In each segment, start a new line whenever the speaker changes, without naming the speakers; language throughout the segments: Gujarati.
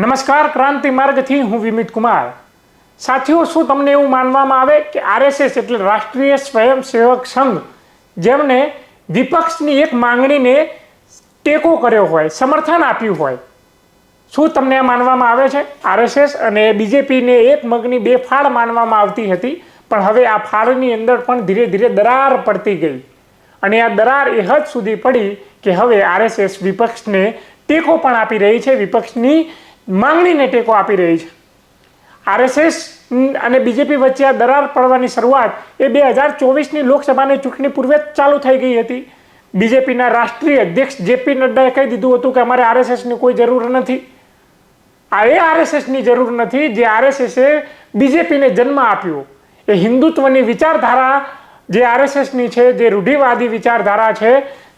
નમસ્કાર, ક્રાંતિ માર્ગથી હું વિમિત કુમાર. સાથીઓ, શું તમને એવું માનવામાં આવે કે આરએસએસ એટલે રાષ્ટ્રીય સ્વયંસેવક સંઘ જેમણે વિપક્ષની એક માંગણીને ટેકો કર્યો હોય, સમર્થન આપ્યું હોય? શું તમને આ માનવામાં આવે છે? આરએસએસ અને બીજેપીને એક મગની બે ફાળ માનવામાં આવતી હતી, પણ હવે આ ફાળની અંદર પણ ધીરે ધીરે દરાર પડતી ગઈ. અને આ દરાર એ હદ સુધી પડી કે હવે આરએસએસ વિપક્ષને ટેકો પણ આપી રહી છે, વિપક્ષની માંગણીને ટેકો આપી રહી છે. આરએસએસ અને બીજેપી વચ્ચે આ દરાર પડવાની શરૂઆત એ બે હજાર ચોવીસની લોકસભાની ચૂંટણી પૂર્વે જ ચાલુ થઈ ગઈ હતી. બીજેપીના રાષ્ટ્રીય અધ્યક્ષ જેપી નડ્ડાએ કહી દીધું હતું કે અમારે આરએસએસની કોઈ જરૂર નથી. આ એ આરએસએસની જરૂર નથી જે આરએસએસે બીજેપીને જન્મ આપ્યો. એ હિન્દુત્વની વિચારધારા જે આરએસએસની છે, જે રૂઢિવાદી વિચારધારા છે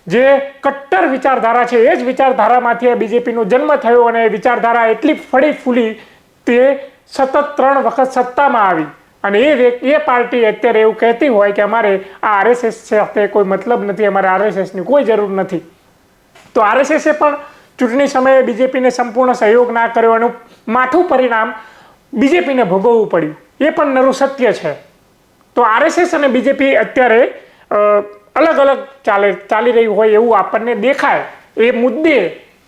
જે કટ્ટર વિચારધારા છે, એ જ વિચારધારામાંથી આ બીજેપીનો જન્મ થયો અને એ વિચારધારા એટલી ફળી ફૂલી તે સતત ત્રણ વખત સત્તામાં આવી. અને એ એ પાર્ટી અત્યારે એવું કહેતી હોય કે અમારે આ આરએસએસ સાથે કોઈ મતલબ નથી, અમારે આરએસએસની કોઈ જરૂર નથી. તો આરએસએસે પણ ચૂંટણી સમયે બીજેપીને સંપૂર્ણ સહયોગ ના કર્યો એનું માઠું પરિણામ બીજેપીને ભોગવવું પડ્યું. એ પણ નરું સત્ય છે. તો આરએસએસ અને બીજેપી અત્યારે અલગ અલગ ચાલે ચાલી રહ્યું હોય એવું આપણને દેખાય. એ મુદ્દે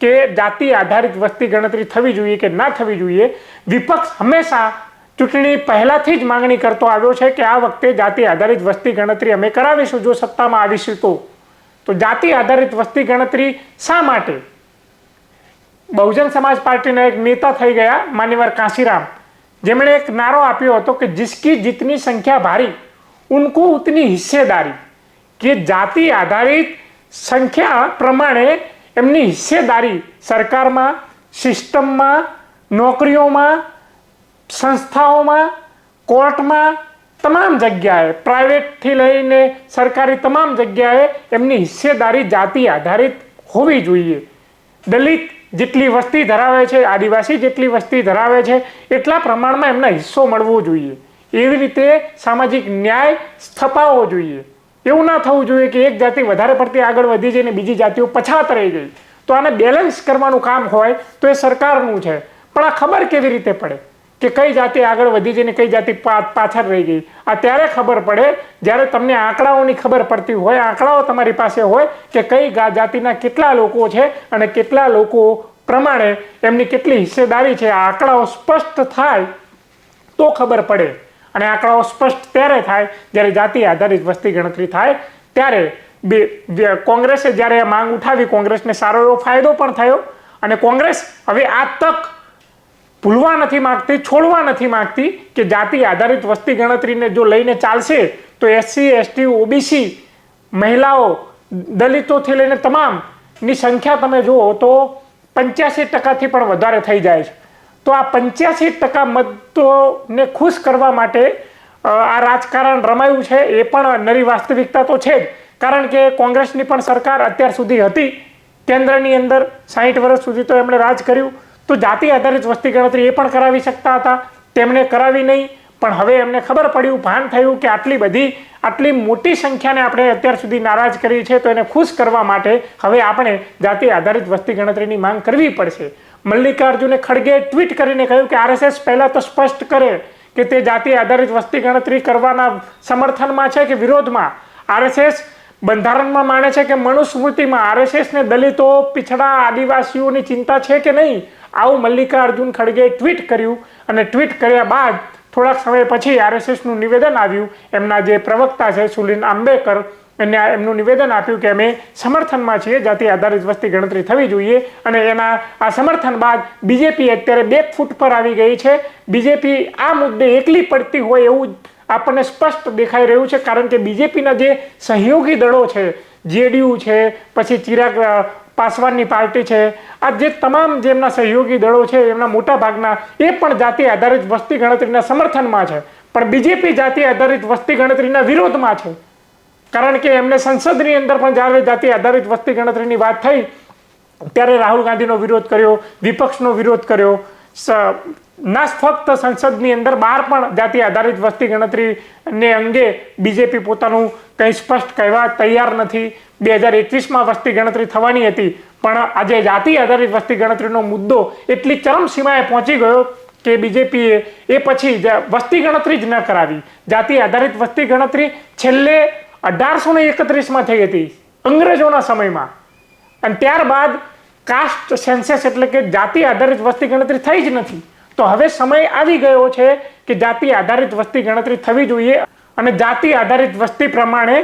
કે જાતિ આધારિત વસ્તી ગણતરી થવી જોઈએ કે ના થવી જોઈએ, વિપક્ષ હંમેશા ચૂંટણી પહેલાથી જ માંગણી કરતો આવ્યો છે કે આ વખતે જાતિ આધારિત વસ્તી ગણતરી અમે કરાવીશું જો સત્તામાં આવીશું તો. તો જાતિ આધારિત વસ્તી ગણતરી શા માટે? બહુજન સમાજ પાર્ટીના એક નેતા થઈ ગયા, માન્યવર કાશીરામ. જેમણે એક નારો આપ્યો હતો કે જિસકી જીતની સંખ્યા ભારી, ઉનકો ઉતની હિસ્સેદારી. કે જાતિ આધારિત સંખ્યા પ્રમાણે એમની હિસ્સેદારી સરકારમાં, સિસ્ટમમાં, નોકરીઓમાં, સંસ્થાઓમાં, કોર્ટમાં, તમામ જગ્યાએ, પ્રાઇવેટથી લઈને સરકારી તમામ જગ્યાએ એમની હિસ્સેદારી જાતિ આધારિત હોવી જોઈએ. દલિત જેટલી વસ્તી ધરાવે છે, આદિવાસી જેટલી વસ્તી ધરાવે છે, એટલા પ્રમાણમાં એમને હિસ્સો મળવો જોઈએ. એવી રીતે સામાજિક ન્યાય સ્થપાવવો જોઈએ. એવું ના થવું જોઈએ કે એક જાતિ વધારે પડતી આગળ વધી જઈને બીજી જાતિઓ પછાત રહી ગઈ. તો આને બેલેન્સ કરવાનું કામ હોય તો એ સરકારનું છે. પણ આ ખબર કેવી રીતે પડે? કે કઈ જાતિ આગળ વધી જઈને કઈ જાતિ પાછળ રહી ગઈ. આ ત્યારે ખબર પડે જ્યારે તમને આંકડાઓની ખબર પડતી હોય, આંકડાઓ તમારી પાસે હોય કે કઈ જાતિના કેટલા લોકો છે અને કેટલા લોકો પ્રમાણે એમની કેટલી હિસ્સેદારી છે, આ આંકડાઓ સ્પષ્ટ થાય તો ખબર પડે. અને આંકડાઓ સ્પષ્ટ ત્યારે થાય જ્યારે જાતિ આધારિત વસ્તી ગણતરી થાય ત્યારે બે કોંગ્રેસે જ્યારે આ માંગ ઉઠાવી, કોંગ્રેસને સારો એવો ફાયદો પણ થયો અને કોંગ્રેસ હવે આ તક ભૂલવા નથી માંગતી, છોડવા નથી માંગતી કે જાતિ આધારિત વસ્તી ગણતરીને જો લઈને ચાલશે, તો એસસી, એસટી, ઓબીસી મહિલાઓ દલિતોથી લઈને તમામની સંખ્યા તમે જુઓ તો પંચ્યાસી ટકાથી પણ વધારે થઈ જાય છે. તો આ પંચ્યાસી ટકા મતોને ખુશ કરવા માટે આ રાજકારણ રમાયું છે. એ પણ નરી વાસ્તવિકતા તો છે જ. કારણ કે કોંગ્રેસની પણ સરકાર અત્યાર સુધી હતી. કેન્દ્રની અંદર સાહીઠ વર્ષ સુધી તો એમણે રાજ કર્યું. તો જાતિ આધારિત વસ્તી ગણતરી એ પણ કરાવી શકતા હતા. તેમણે કરાવી નહીં. પણ હવે એમને ખબર પડ્યું, ભાન થયું કે આટલી બધી, આટલી મોટી સંખ્યાને આપણે અત્યાર સુધી નારાજ કરી છે. તો એને ખુશ કરવા માટે હવે આપણે જાતિ આધારિત વસ્તી ગણતરીની માંગ કરવી પડશે. મલ્લિકાર્જુને ખડગે ટ્વીટ કરીને કહ્યું કે આરએસએસ પહેલાં તો સ્પષ્ટ કરે કે તે જાતિ આધારિત વસ્તી ગણતરી કરવાના સમર્થનમાં છે કે વિરોધમાં. આરએસએસ બંધારણમાં માને છે કે મનુસ્મૃતિમાં આરએસએસને દલિતો, પીછડા, આદિવાસીઓની ચિંતા છે કે નહીં? આવું મલ્લિકાર્જુન ખડગેએ ટ્વીટ કર્યું અને ટ્વીટ કર્યા બાદ થોડાક સમય પછી આરએસએસનું નિવેદન આવ્યું. એમના જે પ્રવક્તા છે સુલીન આંબેકર આ એમનું નિવેદન આપ્યું કે અમે સમર્થનમાં છીએ, જાતિ આધારિત વસ્તી ગણતરી થવી જોઈએ અને એના આ સમર્થન બાદ બીજેપી અત્યારે બે ફૂટ પર આવી ગઈ છે. બીજેપી આ મુદ્દે એકલી પડતી હોય એવું આપણને સ્પષ્ટ દેખાઈ રહ્યું છે, કારણ કે બીજેપીના જે સહયોગી દળો છે, જેડીયુ છે, પછી ચિરાગ પાસવાનની પાર્ટી છે, આ જે તમામ જેમના સહયોગી દળો છે, એમના મોટા ભાગના એ પણ જાતિ આધારિત વસ્તી ગણતરીના સમર્થનમાં છે. પણ બીજેપી જાતિ આધારિત વસ્તી ગણતરીના વિરોધમાં છે. કારણ કે એમને સંસદની અંદર પણ જ્યારે જાતિ આધારિત વસ્તી ગણતરીની વાત થઈ, ત્યારે રાહુલ ગાંધીનો વિરોધ કર્યો, વિપક્ષનો વિરોધ કર્યો. ના ફક્ત સંસદની અંદર, બહાર પણ જાતિ આધારિત વસ્તી ગણતરીને અંગે બીજેપી પોતાનું કંઈ સ્પષ્ટ કહેવા તૈયાર નથી. બે હજાર એકવીસમાં વસ્તી ગણતરી થવાની હતી, પણ આજે જાતિ આધારિત વસ્તી ગણતરીનો મુદ્દો એટલી ચરમસીમાએ પહોંચી ગયો કે બીજેપીએ એ પછી વસ્તી ગણતરી જ ન કરાવી. જાતિ આધારિત વસ્તી ગણતરી છેલ્લે અઢારસો ને એકત્રીસમાં થઈ હતી, અંગ્રેજોના સમયમાં. અને ત્યારબાદ કાસ્ટ સેન્સસ એટલે કે જાતિ આધારિત વસ્તી ગણતરી થઈ જ નથી. તો હવે સમય આવી ગયો છે કે જાતિ આધારિત વસ્તી ગણતરી થવી જોઈએ અને જાતિ આધારિત વસ્તી પ્રમાણે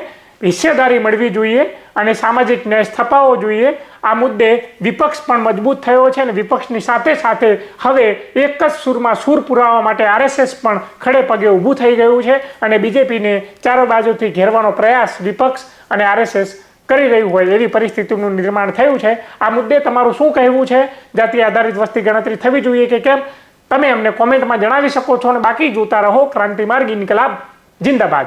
હિસ્સેદારી મળવી જોઈએ અને સામાજિક ન્યાય સ્થપાવવો જોઈએ. આ મુદ્દે વિપક્ષ પણ મજબૂત થયો છે અને વિપક્ષની સાથે સાથે હવે એક જ સૂરમાં સૂર પુરાવવા માટે આરએસએસ પણ ખડે પગે ઊભું થઈ ગયું છે અને બીજેપીને ચારો બાજુથી ઘેરવાનો પ્રયાસ વિપક્ષ અને આરએસએસ કરી રહ્યું હોય એવી પરિસ્થિતિનું નિર્માણ થયું છે. આ મુદ્દે તમારું શું કહેવું છે? જાતિ આધારિત વસ્તી ગણતરી થવી જોઈએ કે કેમ? તમે અમને કોમેન્ટમાં જણાવી શકો છો અને બાકી જોતા રહો. ક્રાંતિ માર્ગ, ઇન્કલાબ, જિંદાબાદ.